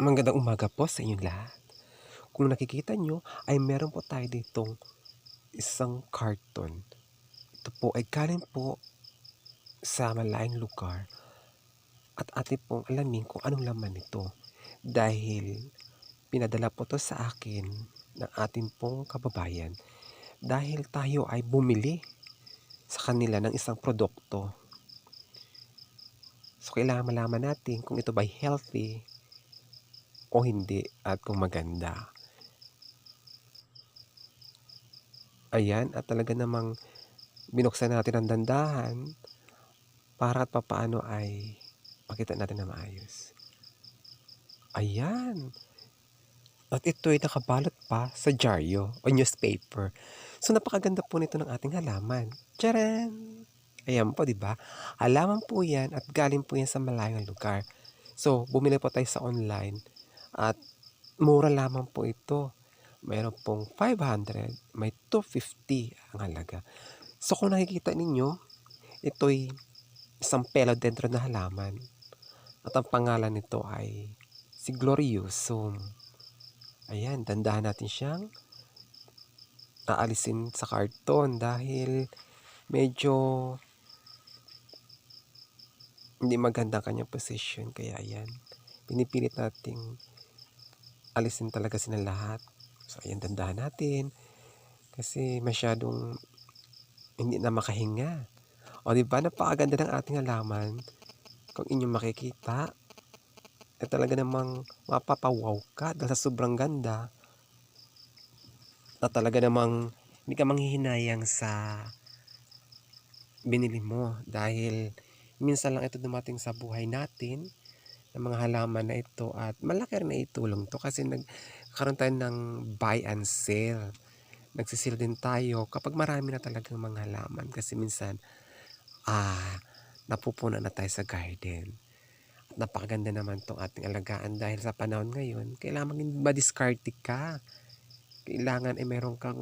Magandang umaga po sa inyong lahat. Kung nakikita nyo ay meron po tayo ditong isang karton. Ito po ay galing po sa malayong lugar at atin pong alamin kung anong laman nito. Dahil pinadala po to sa akin ng ating pong kababayan dahil tayo ay bumili sa kanila ng isang produkto. So kailangan malaman natin kung ito ba healthy o hindi at kung maganda. Ayan, at talaga namang binuksan natin ang dandahan para at papaano ay makita natin na maayos. Ayan. At ito ay nakabalot pa sa dyaryo o newspaper. So napakaganda po nito ng ating halaman. Charan! Ayan po, di ba? Halaman po yan at galing po yan sa malayong lugar. So, bumili po tayo sa online at mura lamang po ito. Mayroon pong 500, may 250 ang halaga. So kung nakikita ninyo, ito'y isang pelodendron na halaman. At ang pangalan nito ay si Gloriosum. Ayan, dandahan natin siyang aalisin sa karton dahil medyo hindi maganda ang kanyang position. Kaya ayan, pinipilit nating alisin talaga sila lahat. So ayan, dandahan natin. Kasi masyadong hindi na makahinga. O di ba napakaganda ng ating halaman. Kung inyong makikita, ay talaga namang mapapawaw ka dahil sa sobrang ganda. At talaga namang hindi ka manghihinayang sa binili mo dahil minsan lang ito dumating sa buhay natin ng mga halaman na ito at malaki rin na itulong to kasi nagkaroon tayo ng buy and sale. Nagsisil din tayo kapag marami na talagang mga halaman kasi minsan ah, napupuna na tayo sa garden. At napakaganda naman tong ating alagaan dahil sa panahon ngayon, kailangan maging ma-discarded ka. Kailangan ay eh, meron kang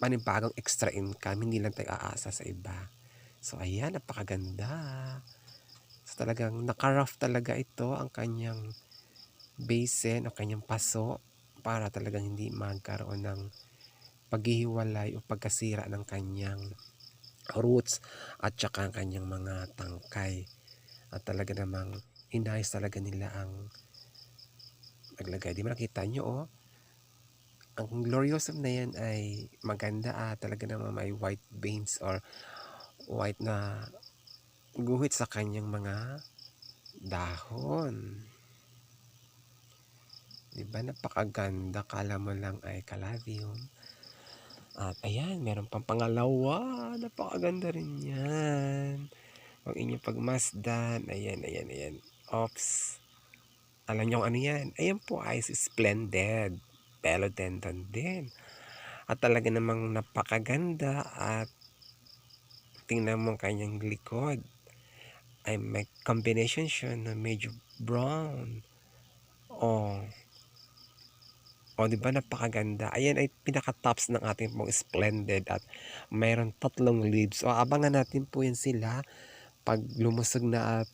panibagong extra income, hindi lang tayo aasa sa iba. So ayan, napakaganda. Talagang naka-rough talaga ito ang kanyang basin o kanyang paso para talagang hindi magkaroon ng paghihiwalay o pagkasira ng kanyang roots at saka ang kanyang mga tangkay. At talaga namang inayos talaga nila ang naglagay. Di ba nakita nyo oh? Ang gloriosum na yan ay maganda ah. Talaga namang may white veins or white na guhit sa kanyang mga dahon. Diba napakaganda, kala mo lang ay caladium. At ayan, meron pang pangalawa, napakaganda rin yan. Huwag inyong pagmasdan, ayan, ayan, ayan. Ops. Alam niyo ano yan? Ayan po ay splendid. Pelodendron din. At talaga namang napakaganda at tingnan mo ang kanyang likod ay may combination siya na medyo brown. Oh. Oh di ba? Napakaganda. Ayan ay pinaka tops ng ating pong splendid at mayroon tatlong leaves. O abangan natin po yan sila. Pag lumusog na at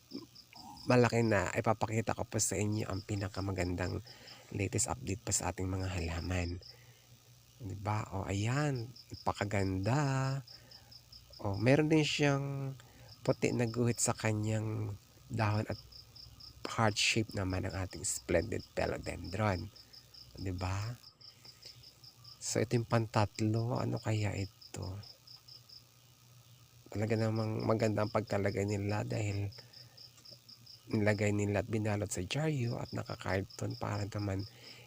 malaki na ay papakita ko po sa inyo ang pinakamagandang latest update pa sa ating mga halaman. 'Di ba? O ayan, napakaganda. Oh, meron din siyang puti na guhit sa kanyang dahon at heart shape naman ang ating splendid philodendron. ba? So ito yung pantatlo, ano kaya ito? Talaga namang maganda ang pagkalagay nila dahil nilagay nila at binalot sa dyaryo at nakakarton para naman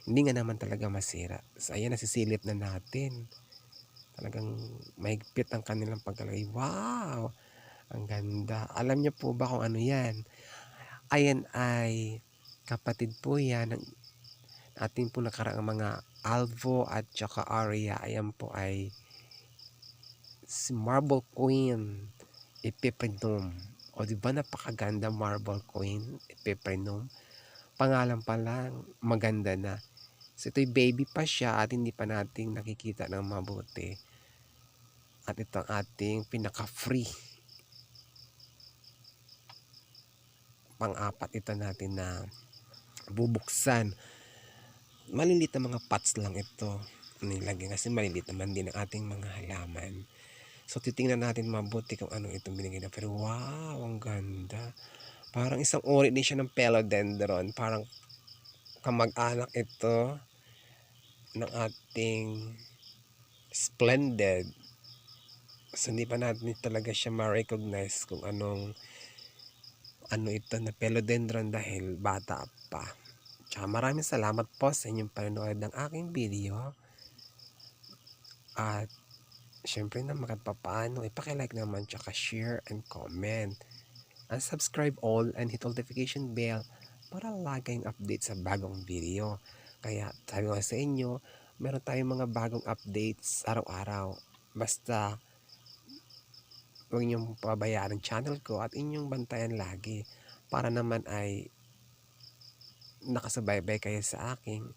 hindi nga naman talaga masira. So ayan nasisilip na natin. Talagang mahigpit ang kanilang pagkalagay. Wow! Ang ganda. Alam niyo po ba kung ano yan? Ayan ay kapatid po yan ng ating po nakaraang mga alvo at saka aria. Ayan po ay si Marble Queen Epiprenum. O di ba napakaganda Marble Queen Epiprenum? Pangalan pa lang maganda na. So ito'y baby pa siya at hindi pa nating nakikita ng mabuti. At ito ang ating pinaka-free. Pang-apat ito natin na bubuksan. Maliliit na mga pots lang ito nilagay kasi maliliit naman din ang ating mga halaman. So titingnan natin mabuti kung ano itong binigay na pero wow, ang ganda. Parang isang uri din siya ng philodendron, parang kamag-anak ito ng ating splendid. So hindi pa natin talaga siya ma-recognize kung anong ano ito na philodendron dahil bata pa. Tsaka maraming salamat po sa inyong panonood ng aking video. At syempre na papaano, ipakilike naman tsaka share and comment. And subscribe all and hit notification bell para lagi kayong update sa bagong video. Kaya sabi ko sa inyo, meron tayong mga bagong updates araw-araw. Basta huwag niyong pabayaan channel ko at inyong bantayan lagi para naman ay nakasubaybay kayo sa aking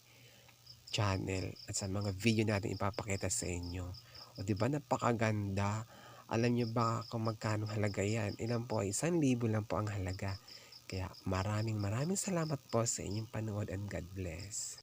channel at sa mga video natin ipapakita sa inyo. O di ba napakaganda? Alam niyo ba kung magkano halaga yan? Ilan po? Isang libo lang po ang halaga. Kaya maraming maraming salamat po sa inyong panood and God bless.